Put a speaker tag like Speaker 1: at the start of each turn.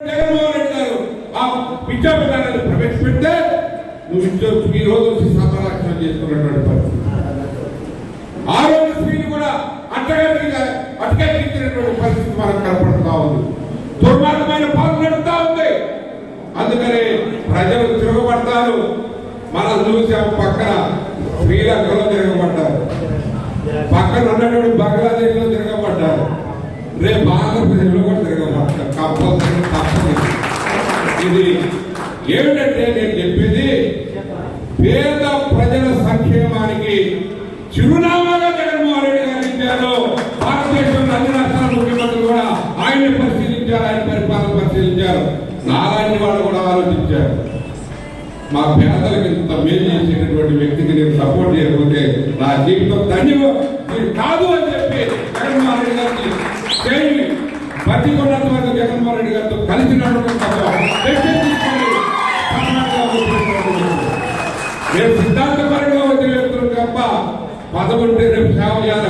Speaker 1: జగన్మోహన్ రెడ్డి గారు విద్యా విధానాన్ని ప్రవేశపెడితే నువ్వు ఇచ్చో ఈ రోజు వచ్చి సమారక్షణ చేసుకున్నటువంటి పరిస్థితి. ఆ రోజు స్త్రీలు కూడా అట్టగా అటకెక్కించినటువంటి పరిస్థితి మనకు కనపడుతూ ఉంది. దుర్మార్గమైన పాలు నడుతా ఉంది. అందుకని ప్రజలు తిరగబడతారు. మనం చూసాం పక్కన శ్రీలంకలో తిరగబడ్డారు. పక్కన ఉన్నటువంటి బంగ్లాదేశ్లో తిరగబడ్డారు రేపు ఆంధ్రప్రదేశ్లో కూడా తిరగబడ్డారు కంపల్సరీ తప్పదు ఇది ఏమిటంటే నేను చెప్పేది? పేద ప్రజల సంక్షేమానికి చిరునామాగా జగన్మోహన్ రెడ్డి గారు ఇచ్చారు. భారతదేశంలో అన్ని రాష్ట్రాల ముఖ్యమంత్రులు కూడా ఆయన్ని పరిశీలించారు ఆయన పరిపాలన పరిశీలించారు. నారాయణ వాళ్ళు కూడా ఆలోచించారు. మా పేదలకు ఇంత మేలు చేసేటటువంటి వ్యక్తికి నేను సపోర్ట్ చేయకపోతే నా జీవితం ధన్యం కాదు అని చెప్పి జగన్మోహన్ రెడ్డి గారికి చేయి. జగన్మోహన్ రెడ్డి గారితో కలిసినటువంటి మేము సిద్ధాంతపరంగా వదిలేస్తున్నాం తప్ప పదవుంటే రేపు సేవ చేయాలి